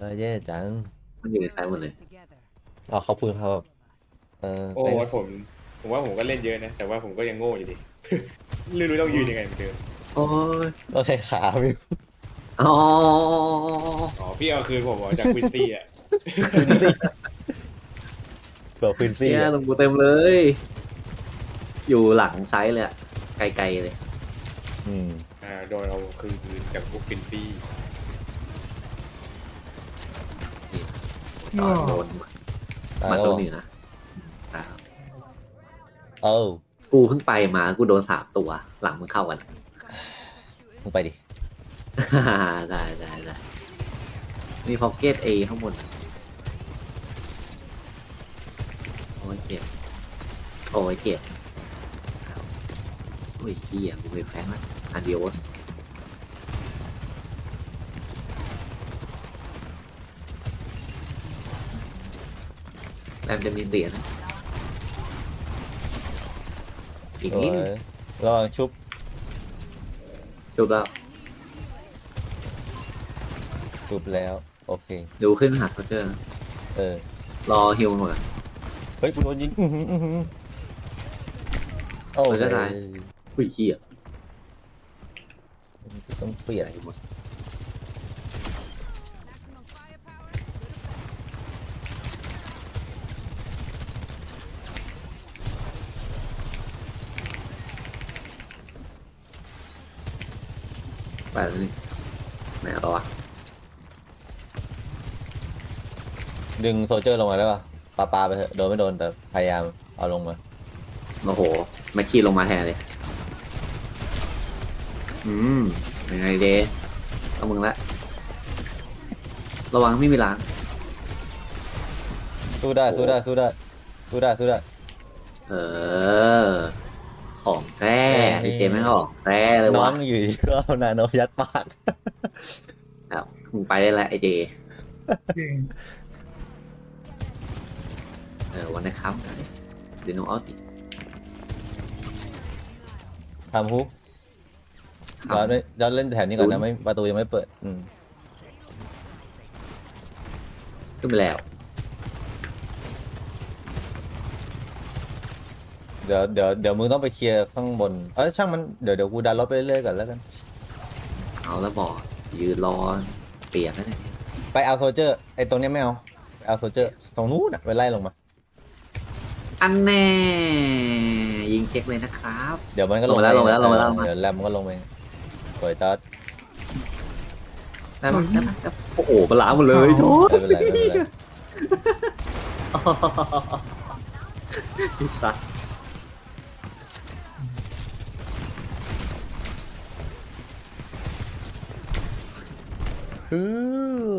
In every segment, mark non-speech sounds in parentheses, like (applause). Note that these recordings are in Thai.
เออแย่จัง มันอยู่ในซ้ายหมดเลยอ๋อเขาพูดเขาแบบเออโอ้ไปยผม ผมว่าผมก็เล่นเยอะนะ แต่ว่าผมก็ยังโง่อยู่ดิไม่รู้ต้องยืนยังไงเหมือนเดิมโอ้ยต้องใช้ขาพี่อ๋ออ๋อพี่เอาคืนผมเหรอจากควินซี่อะเผื่อพื้นซี่เนี่ยอะลงกูเต็มเลย อยู่หลังซ้ายเลยอะไกลๆเลย อืมอ่าโดนเอาคืนจากพวกควินซี่ ตอนโดนตายมันแล้วโดเหรนออยู่นะตายแล้วเออกูเพิ่งไปมากูโดนสามตัว หลังมึงเข้ากัน มึงไปดิได้ได้ได้มีพ็อกเก็ตเอข้างบนโอ้ยเจ็บ โอ้ยเจ็บโอ้ยเฮียกูเป็นแฟนละอันเดียส แรมจะมีเหรียญนะอีกโอ้นิดนึงยระวังชุบจบแล้วชุบแล้ว โอเค ดูขึ้นหาสเกอร์เออ รอฮิวหมดอะเฮ้ยกูโดนยิง อื้อหืออื้อหือโอ้เออก็ยได้อุ้ยเฮียต้องเปลี่ยนหมด ไปแล้วนี่ไหนเอาต่อวะดึงโซลเจอร์ลงมาได้ป่ะปาปาไปเถอะโดนไม่โดนแต่พยายามเอาลงมา โอ้โหแม็กกี้ลงมาแทนเลย อืมยังไงเดเอามึงละ ระวังไม่มีล้าง สู้ได้ สู้ได้ สู้ได้ สู้ได้ สู้ได้ เออ ของแท้ไอเจมไม่งของแท้เลยน้อวะงอยู่ดีก็เอานาโนยัดปากครับมึงไปได้แล้วไอเจเออวันนะครับ guys เดี๋ยวน้องออติทำฮุกย้อนไม่ย้อนเล่นแถวนี้ก่อนนะไม่ประตูยังไม่เปิดอืมขึ้นไปแล้ว ดี๋ยวเดี๋ยวเดี๋ยวมึงต้องไปเคลียร์ข้างบน เอ้ยช่างมันเดี๋ยวเดี๋ยวกูดันรถไปเรื่อยๆก่อนแล้วกัน เอาแล้วบอกยืนรอเปียกแล้วเนี่ยไปเอาโซลเจอร์ไอ้ตรงเนี้ยไม่เอาไปเอาโซลเจอร์ตรงนู้นอะไปไล่ลงมา อันแน่ ยิงเช็คเลยนะครับ เดี๋ยวมันก็ลงลงมาแล้วเอลงมาแล้วลงมาแล้วเออเดี๋ยวแรมมันก็ลงไปสวยตัดได้ไหมได้ไหมครับโอ้โหมันล้างหมดเลยโทษไม่เป็นไรไม่เป็นไร ไอ้สัส ฮือ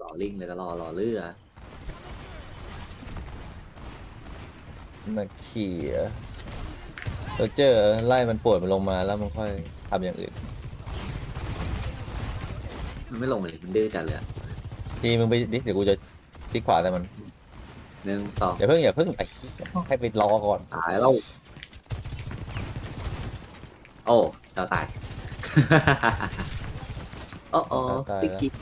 รอลิงเลยก็รอรอเรือมาเขี่ยโซลเจอไล่มันปวดมันลงมาแล้วมันค่อยทำอย่างอื่นมันไม่ลงเลยมันดื้อจัดเลยอะทีมึงไปดิเดี๋ยวกูจะพลิกขวาแต่มันหนึ่งสองอย่าเพิ่งอย่าเพิ่งไอ้เหี้ยให้ไปรอก่อนตายแล้วโอ้เจ้าตาย โอ้โอ้ติ๊กกิ๊ก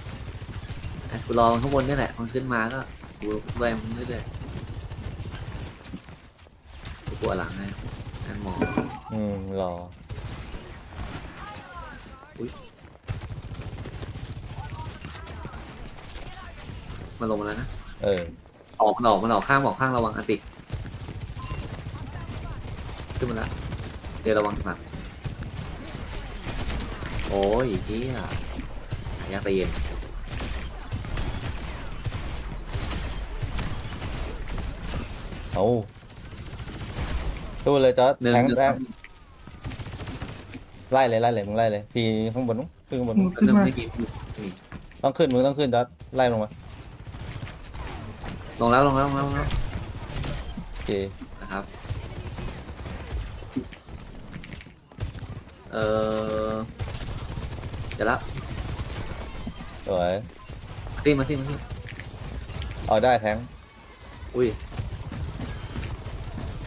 อะกูรอมันข้างบนนี่แหละ มันขึ้นมาก็กูแรงมันเรื่อยๆกูกลัวหลังไงนั่นมองอืมรอมันลงมาแล้วนะ เออออกมันออกมันออกข้างออกข้างระวังอันติขึ้นมาแล้วเดี๋ยวระวังหลังโอ้ยเฮียหา ยากตะเย็นเอาสู้เลยจอร์ดหนึ่งแทงหนึ่งแทงไล่เลยไล่เลยมึงไล่เลยพี่ข้างบนนู้นขึ้นข้างบนนู้นมันจะไม่กินไม่มีต้องขึ้นมึงต้องขึ้นจอร์ดไล่ลงมาลงแล้วลงแล้วลงแล้วลงแล้วโอเคนะครับ เออเดี๋ยวละ สวย ตีมาตีมาตีเอาได้แทงอุ้ย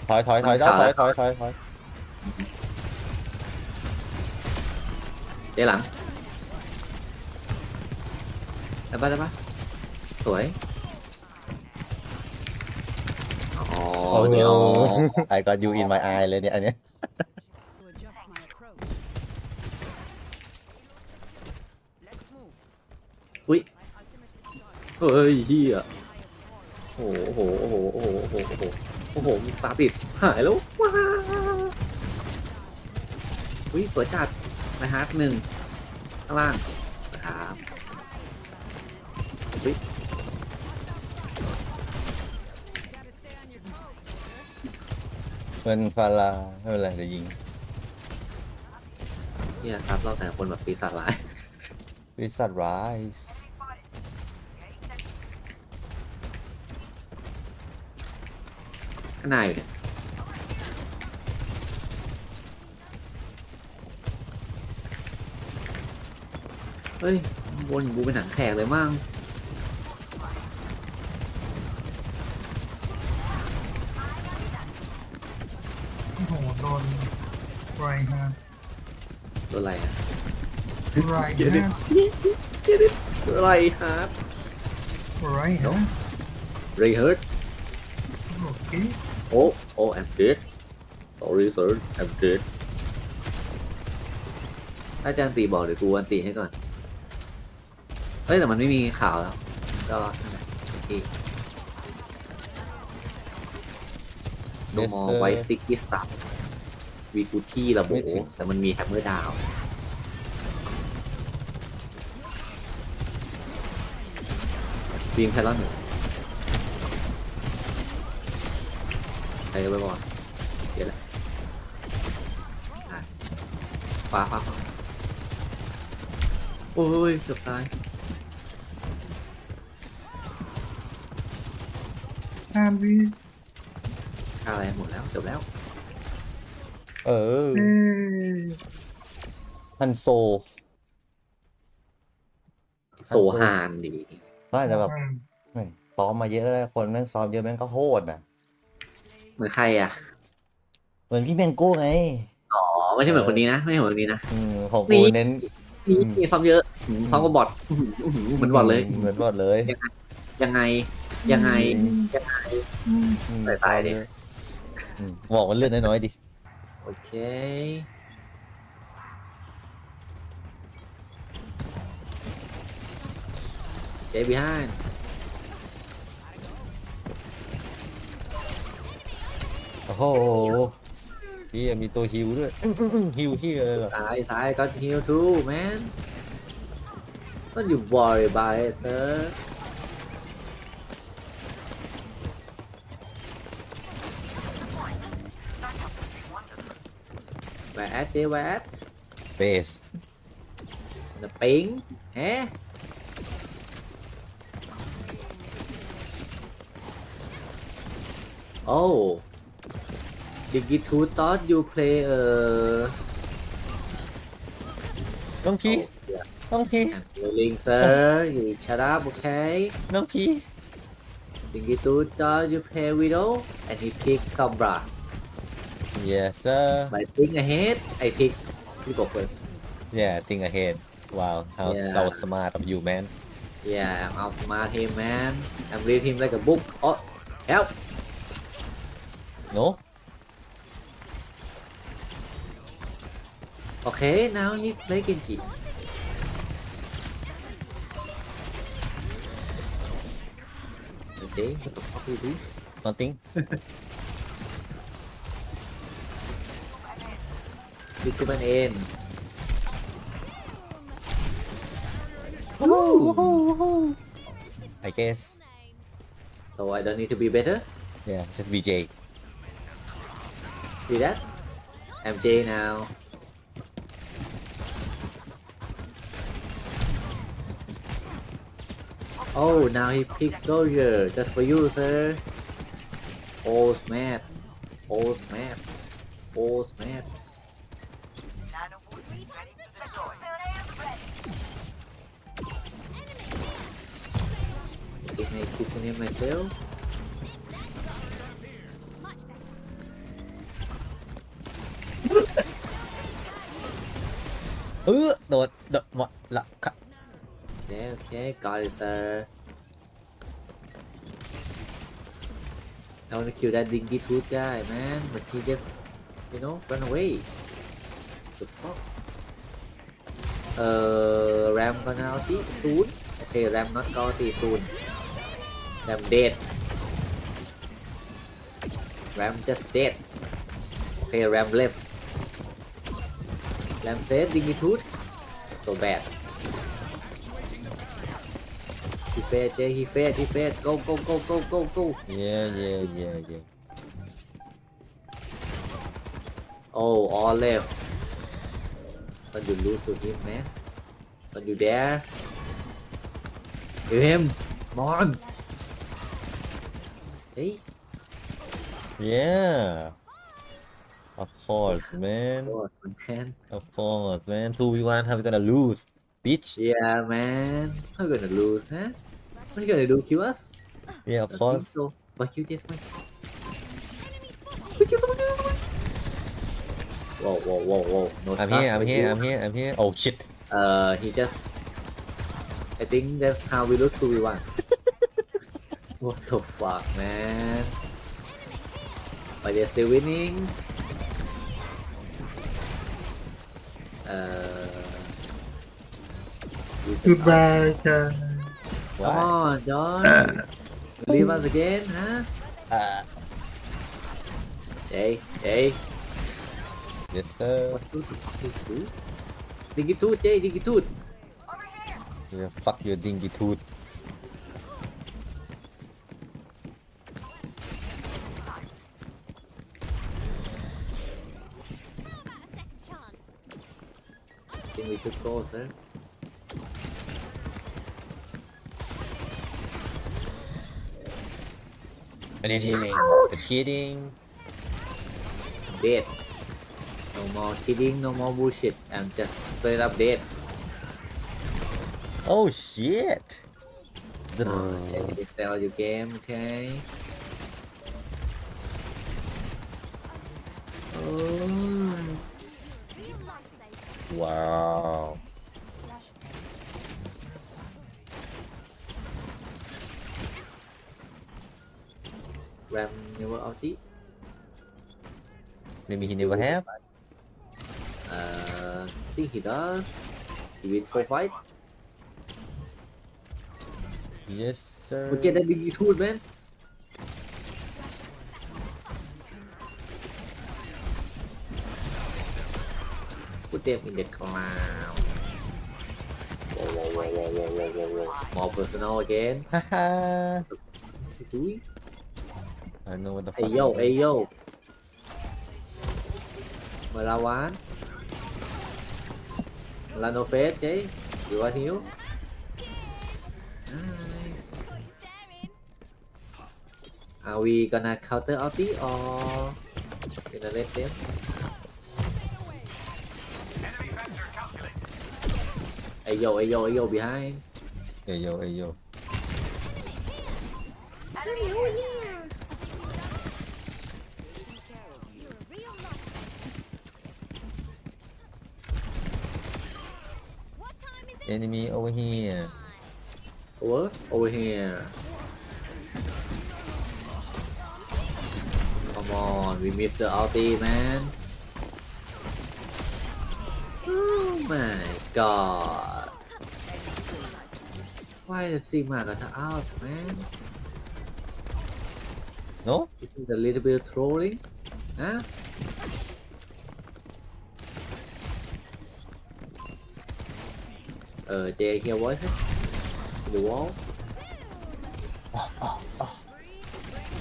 ถอยถอยถอยจอร์ดถอยถอยถอยถอยเดี๋ยวหลังได้ปะได้ปะสวย อ๋อโอ้โหเดี๋ยว I got you in my eye เลยเนี่ยอันเนี้ย อุ้ย My ultimate is done. เฮ้ยเฮียโอ้โหโอ้โหโอ้โหโอ้โหโอ้โหโอ้โหมีตาติดหายแล้วว้าวอุ้ยสวยจัดนะฮะหนึ่งข้างล่างนะครับอุ้ย Gotta stay on your toes, soldier. มันฟาลาไม่เป็นไรเดี๋ยวยิงเฮียซับเราแต่คนแบบปีศาจร้าย วิสัทไรส์ข้างในอยู่เนี่ยเฮ้ยวนกูเป็นหนังแขกเลยมั่งโอ้โหโดนไรฮะตัวอะไรอะ ไรเดี๋ยวดิฮะตัวอะไรครับไรฮะเรเฮิร์ตโอเคโอ้โอ้ I'm dead sorry sir I'm dead ถ้าอาจารย์ตีบอกเดี๋ยวกูอันตีให้ก่อน เฮ้ยแต่มันไม่มีข่าวแล้ว ก็นั่นแหละที่โนมอไวสติกกี้สตับวีกูที่ระบบแต่มันมีแฮมเมอร์ดาว บีมไพลอนหนึ่งไปไปก่อนเดี๋ยวละอะฟ้าฟ้าฟ้าโอ้ยเกือบตายห้าวิค่าอะไรหมดแล้วจบแล้ว เออเอ้ยฮันโซ โซฮานดี ก็อาจจะแบบอืมเฮ้ยซ้อมมาเยอะแล้วคนแม่งซ้อมเยอะแม่งก็โหดนะเหมือนใครอะ เหมือนพี่แมงโก้ไง อ๋อ ไม่ใช่เหมือนคนนี้นะ ไม่ใช่เหมือนคนนี้นะ อืมของนี่กูเน้นนี่อืมนี่ซ้อมเยอะอืม ซ้อมกับบอทอื้อหืออื้อหือเหมือนบอทเลย เหมือนบอดเลยยังไง ยังไง ยังไง อืมตายดิ อืมบอกมันเลือดน้อยๆดิ โอเค เจบีฮัน โอ้โหพี่มีตัวฮิวด้วยอื้ออื้ออื้อฮิวที่อะไร เหรอซ้ายซ้ายก็ฮิลทูแมน Don't you worry about it sir แวดเจแวดเบส The ping eh Oh Did you two thought you play uh น้องพี oh, yeah. น้องพี I'm willing sir you shut up okay น้องพี Did you two thought you play Widow and he pick Sombra yes sir But think ahead I pick people first yeah think ahead wow how Yeah. so smart of you man Yeah I'm outsmart him man I'm read him like a book Oh help no Okay, now you play Genji. Okay, what the fuck is this? nothing You come an in. I guess So I don't need to be better. yeah just BJ See that? MJ now. Oh, now he picks soldier just for you, sir. Oh, mad. Oh, mad. Oh, mad. Think I kissing him myself? เออโดดโดดหมดละครับโอเคโอเคกอดเซอร์ I wanna kill that dingy tooth guy man but he just you know run away the fuck เอ่อแรมก็นาตีศูนย์โอเคแรมน็อตก็ตีศูนย์แรมเดดแรม just dead โอเคแรม left Ram said dinky tooth. So bad. He fed, yeah, he fed, he fed. Go, go, go, go, go, go. yeah yeah yeah yeah Oh, all left. But you lose to him, man. But you there. Kill him. Come on. Hey, yeah of course (laughs) man boss, man. of course man 2v1 how we gonna lose bitch Yeah, man. How you gonna lose, huh? What you gonna do? Kill us? yeah of course So. Why kill just why? We kill someone, kill someone. Whoa, whoa, whoa, whoa. No I'm here I'm here you. I'm here I'm here oh shit Uh, he just. I think that's how we lose 2v1. (laughs) what the fuck, man? But they're still winning. Uh. goodbye guys Come why on, John. Leave us again, huh? uh, Hey, hey. yes sir What the fuck is this? Dingy tooth, Jay, dingy tooth. yeah, fuck your dingy tooth I think we should go, sir. I need healing Just kidding dead. No more cheating, no more bullshit. I'm just straight up dead. oh shit Okay, this tell you game, okay? Oh. Wow Ram never ulti. maybe he never have Uh, I think he does. He wait for fight. yes sir Okay, that big tool, man. Them in the cloud. Whoa, whoa, whoa, whoa, whoa, whoa, whoa, whoa. More personal again. (laughs) haha he doing? I know what the Hey fuck yo, hey yo. Malawan. Lano Fed, okay? You are here? Nice. Are we gonna counter ulti or gonna let them? Hey yo, hey yo, hey yo, behind. hey yo hey yo enemy over here What? over here. Come on, we missed the ulti, man. Oh my god. Why the Sigma got out, man? no Isn't a little bit trolling? Huh? Uh, Jay hear voices? In the wall?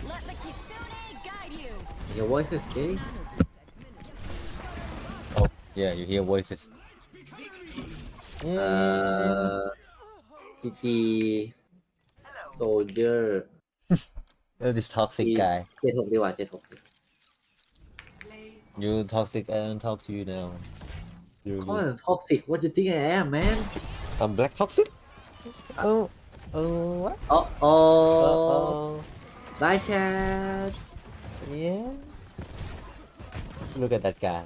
Let the kitsune guide you. Hear voices, Jay? oh yeah you hear voices Uh, GG Soldier Oh, this toxic He- guy เจ็ดหกดีกว่าเจ็ดหก you toxic I don't talk to you now you, Come on toxic what you think I am man I'm black toxic oh oh what Oh oh, oh oh. Bye chat yeah look at that guy